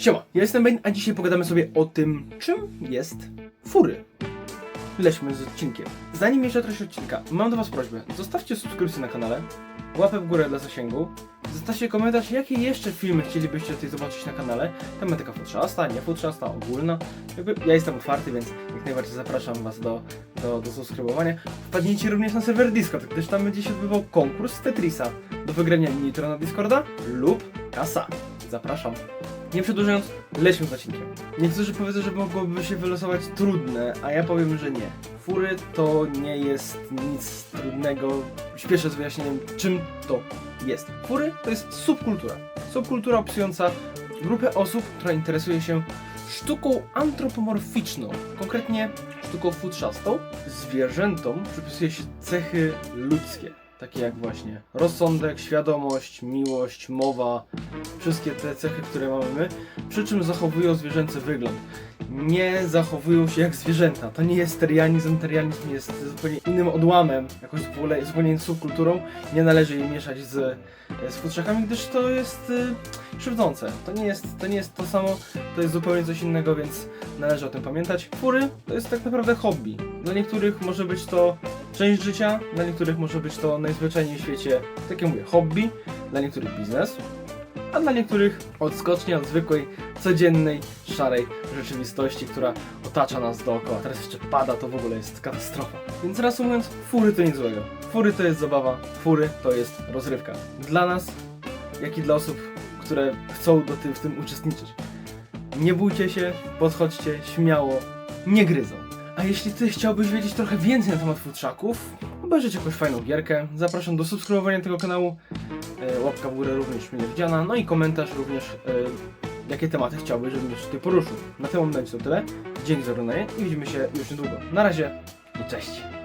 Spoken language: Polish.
Siema, ja jestem Ben, a dzisiaj pogadamy sobie o tym, czym jest fury. Lećmy z odcinkiem. Zanim jeszcze treść odcinka, mam do was prośbę. Zostawcie subskrypcję na kanale, łapę w górę dla zasięgu, zostawcie komentarz, jakie jeszcze filmy chcielibyście tutaj zobaczyć na kanale. Tematyka futrzasta, nie futrzasta, ogólna. Jakby ja jestem otwarty, więc jak najbardziej zapraszam was do, do, do subskrybowania. Wpadnijcie również na serwer Discord, gdyż tam będzie się odbywał konkurs Tetrisa do wygrania Nitro na Discorda lub kasa. Zapraszam. Nie przedłużając, lećmy z odcinkiem. Niektórzy powiedzą, że mogłoby się wylosować trudne, a ja powiem, że nie. Fury to nie jest nic trudnego. Śpieszę z wyjaśnieniem, czym to jest. Fury to jest subkultura. Subkultura opisująca grupę osób, która interesuje się sztuką antropomorficzną, konkretnie sztuką futrzastą. Zwierzętom przypisuje się cechy ludzkie, takie jak właśnie rozsądek, świadomość, miłość, mowa, wszystkie te cechy, które mamy my, przy czym zachowują zwierzęcy wygląd. Nie zachowują się jak zwierzęta. To nie jest terianizm, terianizm jest zupełnie innym odłamem, jakąś zupełnie, subkulturą. Nie należy jej mieszać z, z futrzakami, gdyż to jest y, krzywdzące. To nie jest, to nie jest to samo, to jest zupełnie coś innego, więc należy o tym pamiętać. Fury to jest tak naprawdę hobby. Dla niektórych może być to część życia, dla niektórych może być to najzwyczajniej w świecie, tak jak mówię, hobby, dla niektórych biznes, a dla niektórych odskocznie od zwykłej, codziennej, szarej rzeczywistości, która otacza nas dookoła. Teraz jeszcze pada, to w ogóle jest katastrofa. Więc reasumując, fury to nic złego. Fury to jest zabawa, fury to jest rozrywka. Dla nas, jak i dla osób, które chcą do ty, w tym uczestniczyć. Nie bójcie się, podchodźcie śmiało, nie gryzą. A jeśli ty chciałbyś wiedzieć trochę więcej na temat futrzaków, obejrzeć jakąś fajną gierkę, zapraszam do subskrybowania tego kanału. E, łapka w górę również mnie widziana, no i komentarz również, e, jakie tematy chciałbyś, żebym tutaj poruszył. Na tym momencie to tyle. Dzięki za oglądanie i widzimy się już niedługo. Na razie i cześć!